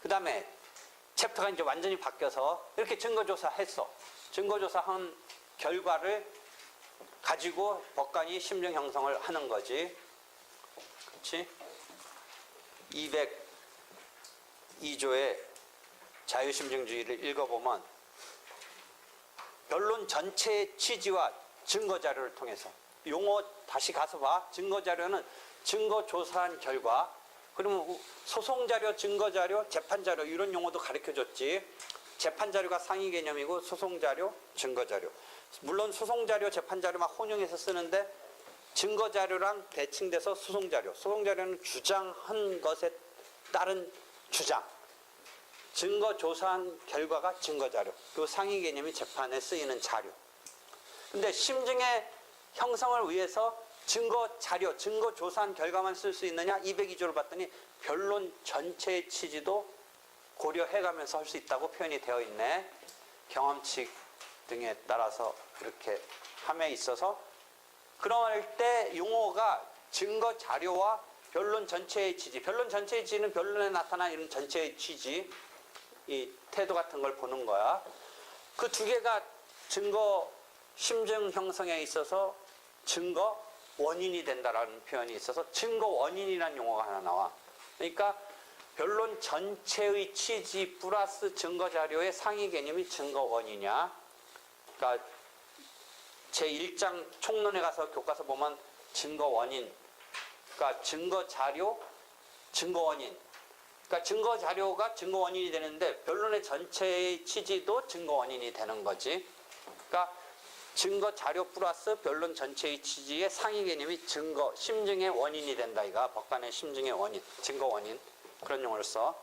그 다음에 챕터가 이제 완전히 바뀌어서 이렇게 증거조사 했어. 증거조사 한 결과를 가지고 법관이 심증 형성을 하는 거지. 그렇지? 202조의 자유심증주의를 읽어보면 변론 전체의 취지와 증거 자료를 통해서 용어 다시 가서 봐. 증거 자료는 증거 조사한 결과 그러면 소송 자료, 증거 자료, 재판 자료 이런 용어도 가르쳐 줬지. 재판 자료가 상위 개념이고 소송 자료, 증거 자료. 물론 소송 자료, 재판 자료만 혼용해서 쓰는데 증거 자료랑 대칭돼서 소송 자료. 소송 자료는 주장한 것에 따른 주장. 증거 조사한 결과가 증거 자료. 그 상위 개념이 재판에 쓰이는 자료. 근데 심증의 형성을 위해서 증거 자료, 증거 조사한 결과만 쓸 수 있느냐? 202조를 봤더니 변론 전체의 취지도 고려해가면서 할 수 있다고 표현이 되어 있네. 경험칙 등에 따라서 이렇게 함에 있어서 그럴 때 용어가 증거 자료와 변론 전체의 취지, 변론 전체의 취지는 변론에 나타난 이런 전체의 취지, 이 태도 같은 걸 보는 거야. 그 두 개가 증거 심증 형성에 있어서 증거 원인이 된다라는 표현이 있어서 증거 원인이라는 용어가 하나 나와. 그러니까 변론 전체의 취지 플러스 증거 자료의 상위 개념이 증거 원이냐. 그러니까 제 1장 총론에 가서 교과서 보면 증거 원인, 그러니까 증거 자료, 증거 원인. 그러니까 증거 자료가 증거 원인이 되는데 변론의 전체의 취지도 증거 원인이 되는 거지. 그러니까 증거 자료 플러스 변론 전체의 취지의 상위 개념이 증거, 심증의 원인이 된다. 이가 법관의 심증의 원인, 증거 원인 그런 용어를 써.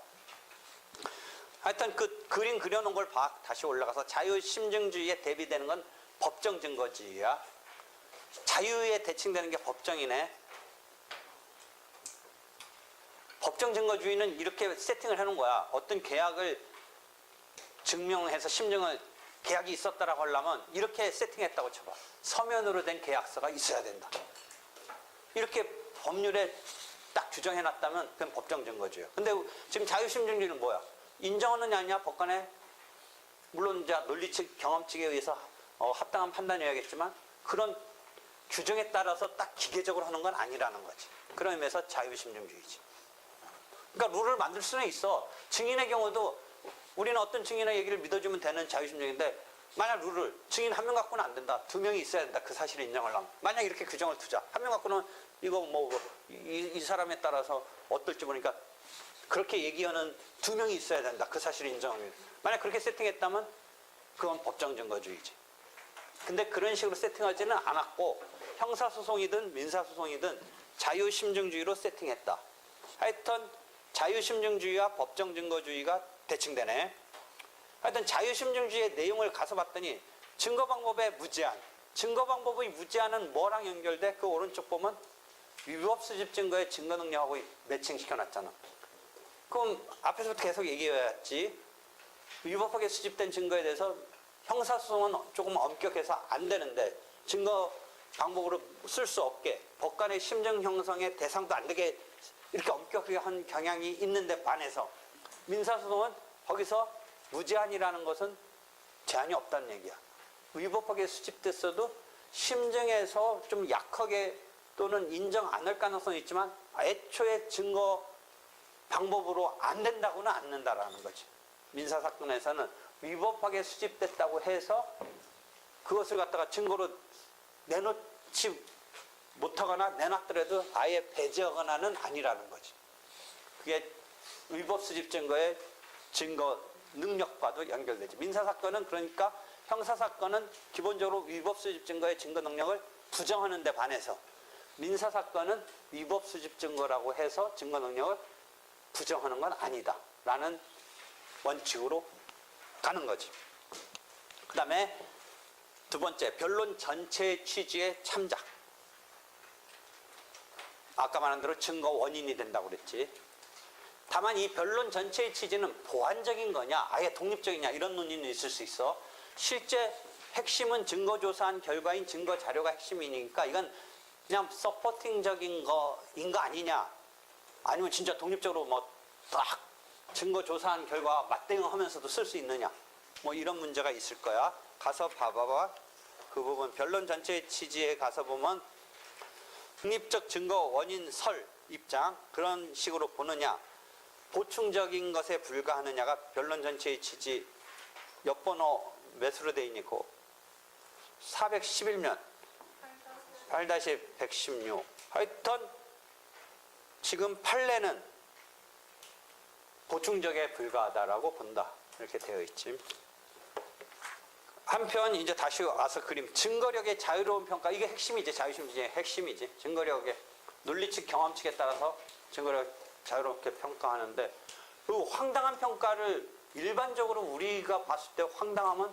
하여튼 그 그림 그려놓은 걸 봐. 다시 올라가서 자유 심증주의에 대비되는 건 법정 증거주의야. 자유에 대칭되는 게 법정이네. 법정 증거주의는 이렇게 세팅을 해놓은 거야. 어떤 계약을 증명해서 심증을 계약이 있었다라고 하려면 이렇게 세팅했다고 쳐봐. 서면으로 된 계약서가 있어야 된다. 이렇게 법률에 딱 규정해놨다면 그건 법정 증거주의야. 근데 지금 자유심증주의는 뭐야? 인정하느냐 아니냐 법관에 물론 이제 논리 측 경험칙에 의해서 어, 합당한 판단이어야겠지만 그런 규정에 따라서 딱 기계적으로 하는 건 아니라는 거지. 그런 의미에서 자유심증주의지. 그러니까 룰을 만들 수는 있어. 증인의 경우도 우리는 어떤 증인의 얘기를 믿어주면 되는 자유심증인데 만약 룰을 증인 한 명 갖고는 안 된다. 두 명이 있어야 된다. 그 사실을 인정하려면. 만약 이렇게 규정을 두자. 한 명 갖고는 이거 뭐 이 이 사람에 따라서 어떨지 보니까 그렇게 얘기하는 두 명이 있어야 된다. 그 사실을 인정하면. 만약 그렇게 세팅했다면 그건 법정 증거주의지. 근데 그런 식으로 세팅하지는 않았고 형사소송이든 민사소송이든 자유심증주의로 세팅했다. 하여튼 자유심증주의와 법정 증거주의가 대칭 되네. 하여튼 자유심증주의의 내용을 가서 봤더니 증거 방법의 무제한. 증거 방법의 무제한은 뭐랑 연결돼? 그 오른쪽 보면 위법 수집 증거의 증거 능력하고 매칭시켜 놨잖아. 그럼 앞에서부터 계속 얘기해왔지. 위법하게 수집된 증거에 대해서 형사소송은 조금 엄격해서 안 되는데 증거 방법으로 쓸 수 없게 법관의 심증 형성의 대상도 안 되게 이렇게 엄격하게 한 경향이 있는데 반해서 민사소송은 거기서 무제한이라는 것은 제한이 없다는 얘기야. 위법하게 수집됐어도 심증에서 좀 약하게 또는 인정 안 할 가능성이 있지만 애초에 증거 방법으로 안 된다고는 않는다라는 거지. 민사사건에서는 위법하게 수집됐다고 해서 그것을 갖다가 증거로 내놓지 못하거나 내놨더라도 아예 배제하거나는 아니라는 거지. 그게 위법 수집 증거의 증거 능력과도 연결되지. 민사 사건은 그러니까 형사 사건은 기본적으로 위법 수집 증거의 증거 능력을 부정하는 데 반해서 민사 사건은 위법 수집 증거라고 해서 증거 능력을 부정하는 건 아니다. 라는 원칙으로 가는 거지. 그 다음에 두 번째, 변론 전체의 취지의 참작. 아까 말한 대로 증거 원인이 된다고 그랬지. 다만 이 변론 전체의 취지는 보완적인 거냐, 아예 독립적이냐, 이런 논의는 있을 수 있어. 실제 핵심은 증거 조사한 결과인 증거 자료가 핵심이니까 이건 그냥 서포팅적인 거인 거 아니냐? 아니면 진짜 독립적으로 뭐 딱 증거 조사한 결과 맞대응하면서도 쓸 수 있느냐? 뭐 이런 문제가 있을 거야. 가서 봐봐봐. 그 부분 변론 전체의 취지에 가서 보면 독립적 증거 원인 설 입장 그런 식으로 보느냐 보충적인 것에 불과하느냐가 변론 전체의 취지. 옆번호 몇으로 돼 있니고 411면 8-116 하여튼 지금 판례는 보충적에 불과하다라고 본다. 이렇게 되어 있지. 한편 이제 다시 와서 그림. 증거력의 자유로운 평가. 이게 핵심이지. 자유심리의 핵심이지. 증거력의 논리측 경험칙에 따라서 증거력 자유롭게 평가하는데 그 황당한 평가를 일반적으로 우리가 봤을 때 황당함은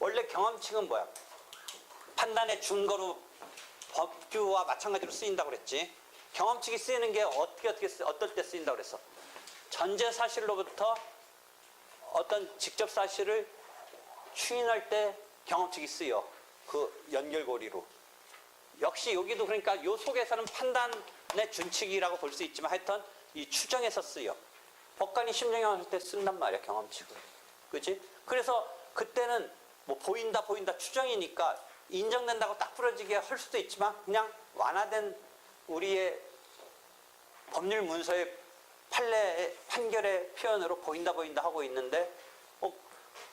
원래 경험칙은 뭐야? 판단의 준거로 법규와 마찬가지로 쓰인다고 그랬지. 경험칙이 쓰이는 게 어떻게 어떻게 쓰, 어떨 때 쓰인다고 그랬어? 전제 사실로부터 어떤 직접 사실을 추인할 때 경험칙이 쓰여. 그 연결고리로. 역시 여기도 그러니까 요 속에서는 판단의 준칙이라고 볼 수 있지만 하여튼 이 추정에서 쓰여. 법관이 심정형 할 때 쓴단 말이야 경험칙을 그지 그래서 그때는 뭐 보인다 보인다 추정이니까 인정된다고 딱 부러지게 할 수도 있지만 그냥 완화된 우리의 법률 문서의 판례 판결의 표현으로 보인다 보인다 하고 있는데 어,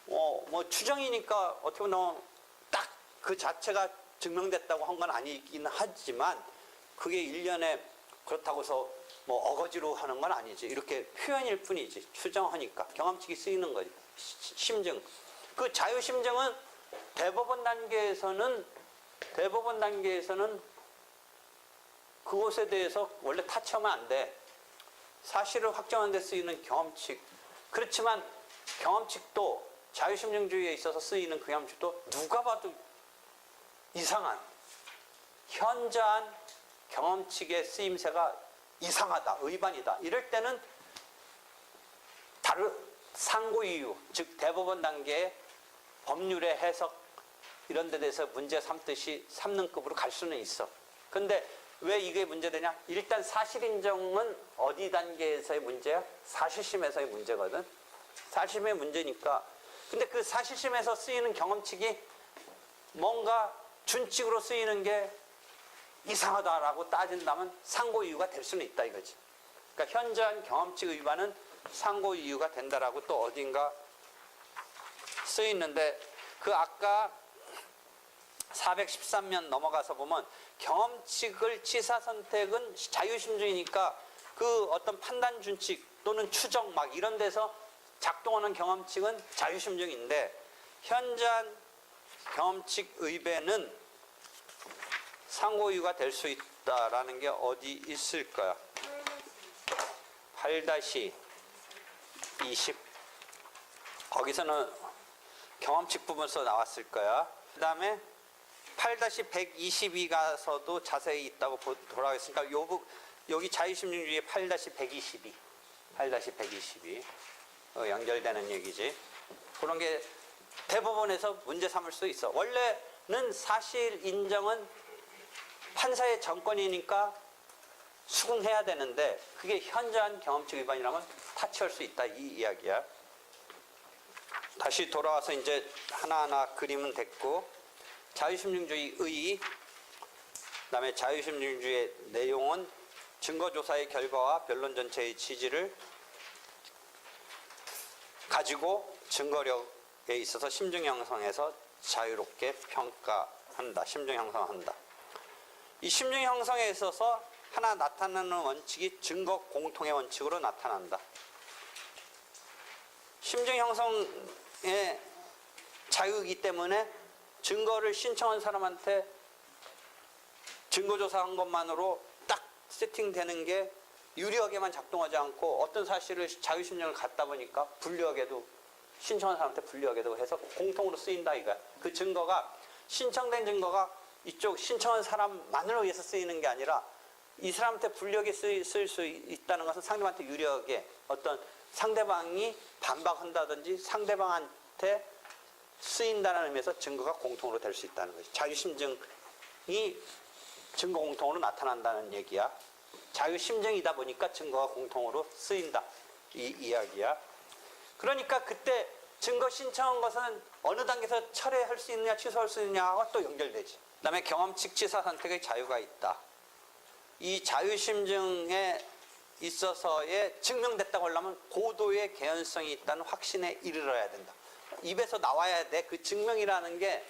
어, 뭐 추정이니까 어떻게 보면 딱 그 자체가 증명됐다고 한 건 아니긴 하지만 그게 일련의 그렇다고 해서 뭐 어거지로 하는 건 아니지. 이렇게 표현일 뿐이지. 추정하니까. 경험칙이 쓰이는 거지. 시- 심증. 그 자유심증은 대법원 단계에서는 대법원 단계에서는 그것에 대해서 원래 타치하면 안 돼. 사실을 확정하는 데 쓰이는 경험칙. 그렇지만 경험칙도 자유심증주의에 있어서 쓰이는 그 경험칙도 누가 봐도 이상한 현저한 경험칙의 쓰임새가 이상하다, 의반이다. 이럴 때는 다른 상고 이유, 즉 대법원 단계의 법률의 해석 이런 데 대해서 문제 삼듯이 삼는급으로 갈 수는 있어. 근데 왜 이게 문제되냐? 일단 사실 인정은 어디 단계에서의 문제야? 사실심에서의 문제거든. 사실심의 문제니까. 근데 그 사실심에서 쓰이는 경험칙이 뭔가 준칙으로 쓰이는 게 이상하다라고 따진다면 상고 이유가 될 수는 있다 이거지. 그러니까 현저한 경험칙 위반은 상고 이유가 된다라고 또 어딘가 쓰이는데 그 아까 413면 넘어가서 보면 경험칙을 치사 선택은 자유심증이니까 그 어떤 판단 준칙 또는 추정 막 이런 데서 작동하는 경험칙은 자유심증인데 현저한 경험칙 의배는 상고 이유가 될 수 있다라는 게 어디 있을까요? 8-20 거기서는 경험칙 부분서 나왔을 거야. 그 다음에 8-122 가서도 자세히 있다고 부- 여기 자유심증주의 8-122 8-122 어, 연결되는 얘기지. 그런 게 대법원에서 문제 삼을 수 있어. 원래는 사실 인정은 판사의 정권이니까 수긍해야 되는데 그게 현저한 경험칙 위반이라면 타치할 수 있다 이 이야기야. 다시 돌아와서 이제 하나하나 그림은 됐고 자유심증주의 의 그다음에 자유심증주의 내용은 증거조사의 결과와 변론 전체의 취지를 가지고 증거력에 있어서 심증 형성에서 자유롭게 평가한다. 심증 형성한다. 이 심증 형성에 있어서 하나 나타나는 원칙이 증거 공통의 원칙으로 나타난다. 심증 형성의 자유이기 때문에 증거를 신청한 사람한테 증거 조사한 것만으로 딱 세팅되는 게 유리하게만 작동하지 않고 어떤 사실을 자유심증을 갖다 보니까 불리하게도 신청한 사람한테 불리하게도 해서 공통으로 쓰인다 이거야. 그 증거가 신청된 증거가 이쪽 신청한 사람만을 위해서 쓰이는 게 아니라 이 사람한테 불리하게 쓰일 수 있다는 것은 상대방한테 유리하게 어떤 상대방이 반박한다든지 상대방한테 쓰인다는 의미에서 증거가 공통으로 될 수 있다는 거지. 자유심증이 증거 공통으로 나타난다는 얘기야. 자유심증이다 보니까 증거가 공통으로 쓰인다. 이 이야기야. 그러니까 그때 증거 신청한 것은 어느 단계에서 철회할 수 있느냐, 취소할 수 있느냐와 또 연결되지. 그 다음에 경험칙 지사 선택의 자유가 있다. 이 자유심증에 있어서의 증명됐다고 하려면 고도의 개연성이 있다는 확신에 이르러야 된다. 입에서 나와야 돼. 그 증명이라는 게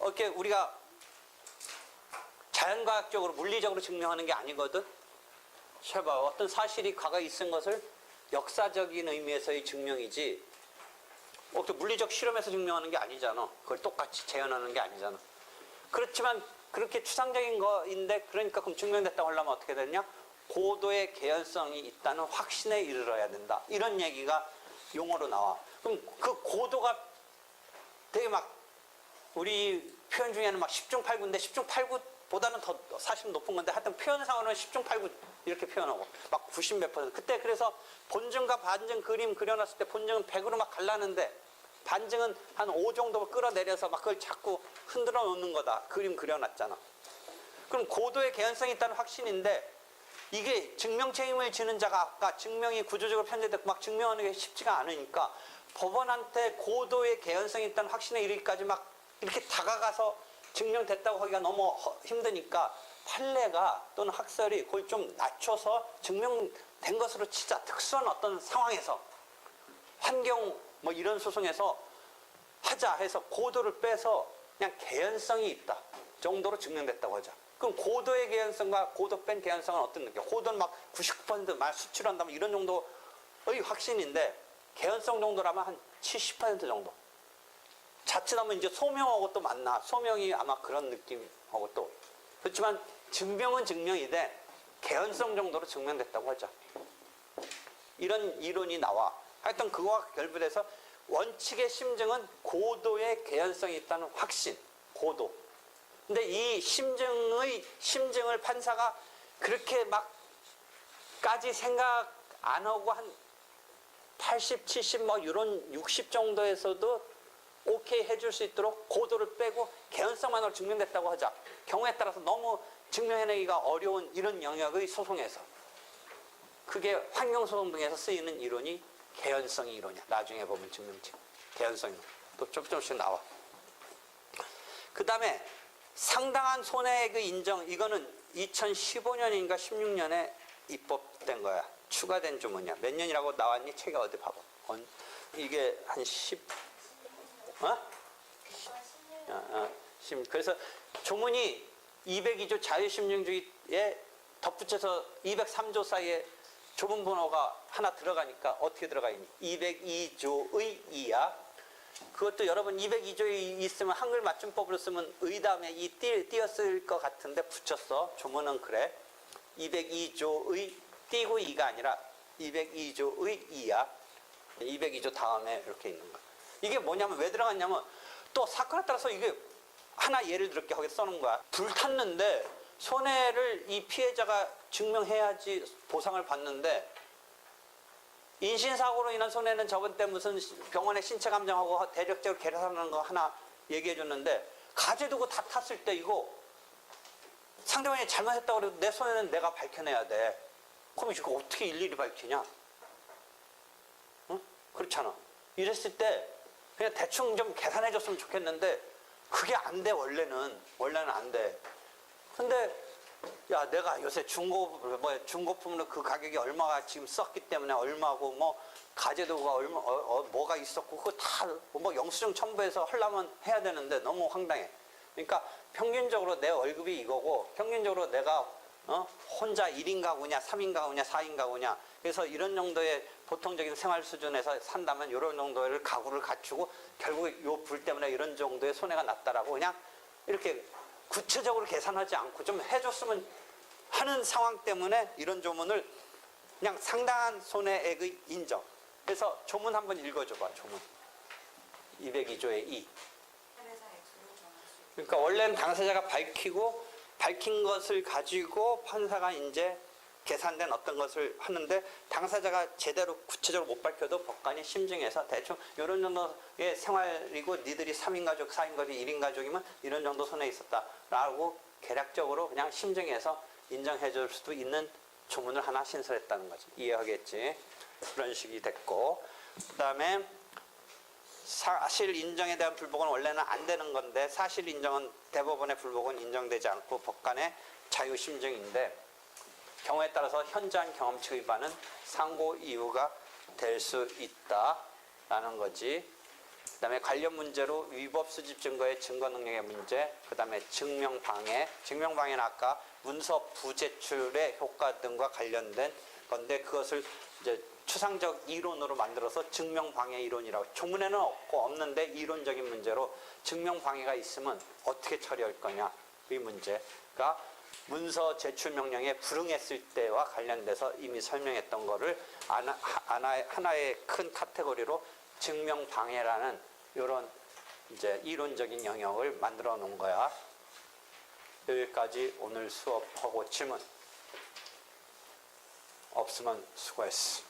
이렇게 우리가 자연과학적으로 물리적으로 증명하는 게 아니거든. 봐 어떤 사실이 과거에 있은 것을 역사적인 의미에서의 증명이지. 어, 또 물리적 실험에서 증명하는 게 아니잖아. 그걸 똑같이 재현하는 게 아니잖아. 그렇지만 그렇게 추상적인 거인데 그러니까 그럼 증명됐다고 하려면 어떻게 되냐? 고도의 개연성이 있다는 확신에 이르러야 된다. 이런 얘기가 용어로 나와. 그럼 그 고도가 되게 막 우리 표현 중에는 막 10중 8구인데 10중 8구보다는 더 사실 높은 건데 하여튼 표현상으로는 10중 8구 이렇게 표현하고 막 90 몇 퍼센트. 그때 그래서 본증과 반증 그림 그려놨을 때 본증은 100으로 막 갈라는데 반증은 한 5 정도 끌어내려서 막 그걸 자꾸 흔들어 놓는 거다. 그림 그려놨잖아. 그럼 고도의 개연성이 있다는 확신인데 이게 증명 책임을 지는 자가 아까 증명이 구조적으로 편제됐고 막 증명하는 게 쉽지가 않으니까 법원한테 고도의 개연성이 있다는 확신에 이르기까지 막 이렇게 다가가서 증명됐다고 하기가 너무 허- 힘드니까 판례가 또는 학설이 그걸 좀 낮춰서 증명된 것으로 치자 특수한 어떤 상황에서 환경 뭐 이런 소송에서 하자 해서 고도를 빼서 그냥 개연성이 있다 정도로 증명됐다고 하자. 그럼 고도의 개연성과 고도 뺀 개연성은 어떤 느낌? 고도는 막 99%말 수출한다 면 이런 정도의 확신인데 개연성 정도라면 한 70% 정도. 자칫하면 이제 소명하고 또 만나. 소명이 아마 그런 느낌하고 또. 그렇지만 증명은 증명이돼 개연성 정도로 증명됐다고 하자. 이런 이론이 나와. 하여튼 그거와 결부돼서 원칙의 심증은 고도의 개연성이 있다는 확신, 고도. 근데 이 심증의 심증을 판사가 그렇게 막까지 생각 안 하고 한 80, 70, 뭐 이런 60 정도에서도 오케이 해줄 수 있도록 고도를 빼고 개연성만으로 증명됐다고 하자. 경우에 따라서 너무 증명해내기가 어려운 이런 영역의 소송에서 그게 환경소송 등에서 쓰이는 이론이 개연성 이론이야. 나중에 보면 증명책. 개연성 이론. 또 좀, 조금씩 나와. 그 다음에 상당한 손해액의 인정. 이거는 2015년인가 16년에 입법된 거야. 추가된 조문이야. 몇 년이라고 나왔니? 책에 어디 봐봐. 언- 이게 한 10, 어? 어, 어, 심- 그래서 조문이 202조 자유심증주의에 덧붙여서 203조 사이에 조문 번호가 하나 들어가니까 어떻게 들어가 있니? 202조의 2야. 그것도 여러분 202조에 있으면 한글 맞춤법으로 쓰면 의 다음에 이 띄, 띄었을 것 같은데 붙였어. 조문은 그래. 202조의 띄고 2가 아니라 202조의 2야. 202조 다음에 이렇게 있는 거야. 이게 뭐냐면 왜 들어갔냐면 또 사건에 따라서 이게 하나 예를 들게 하게 써놓은 거야. 불탔는데 손해를 이 피해자가 증명해야지 보상을 받는데 인신사고로 인한 손해는 저번 때 무슨 병원에 신체 감정하고 대략적으로 계산하는 거 하나 얘기해 줬는데 가재 두고 다 탔을 때 이거 상대방이 잘못했다고 해도 내 손해는 내가 밝혀내야 돼. 그럼 이거 어떻게 일일이 밝히냐? 응? 그렇잖아. 이랬을 때 그냥 대충 좀 계산해 줬으면 좋겠는데 그게 안 돼, 원래는. 원래는 안 돼. 근데 야, 내가 요새 중고, 뭐, 중고품으로 그 가격이 얼마가 지금 썼기 때문에 얼마고, 뭐, 가재도가 얼마, 어, 어, 뭐가 있었고, 그거 다, 뭐, 영수증 첨부해서 하려면 해야 되는데 너무 황당해. 그러니까 평균적으로 내 월급이 이거고, 평균적으로 내가, 어, 혼자 1인 가구냐, 3인 가구냐, 4인 가구냐. 그래서 이런 정도의 보통적인 생활 수준에서 산다면 이런 정도의 가구를 갖추고, 결국에 요 불 때문에 이런 정도의 손해가 났다라고 그냥 이렇게 구체적으로 계산하지 않고 좀 해줬으면 하는 상황 때문에 이런 조문을 그냥 상당한 손해액의 인정. 그래서 조문 한번 읽어줘봐, 조문. 202조의 2. 해배상 액수를 정할 수 있다. 그러니까 원래는 당사자가 밝히고 밝힌 것을 가지고 판사가 이제 계산된 어떤 것을 하는데 당사자가 제대로 구체적으로 못 밝혀도 법관이 심증해서 대충 이런 정도의 생활이고 니들이 3인 가족, 4인 가족, 1인 가족이면 이런 정도 손에 있었다라고 개략적으로 그냥 심증해서 인정해 줄 수도 있는 조문을 하나 신설했다는 거지. 이해하겠지? 그런 식이 됐고 그다음에 사실 인정에 대한 불복은 원래는 안 되는 건데 사실 인정은 대법원의 불복은 인정되지 않고 법관의 자유심증인데 경우에 따라서 현저한 경험치 위반은 상고 이유가 될 수 있다라는 거지. 그다음에 관련 문제로 위법 수집 증거의 증거 능력의 문제, 그다음에 증명 방해. 증명 방해는 아까 문서 부제출의 효과 등과 관련된 건데 그것을 이제 추상적 이론으로 만들어서 증명 방해 이론이라고 조문에는 없고 없는데 이론적인 문제로 증명 방해가 있으면 어떻게 처리할 거냐 이 문제가 문서 제출 명령에 불응했을 때와 관련돼서 이미 설명했던 거를 하나, 하나의, 하나의 큰 카테고리로 증명 방해라는 이런 이제 이론적인 영역을 만들어 놓은 거야. 여기까지 오늘 수업하고 질문 없으면 수고했어.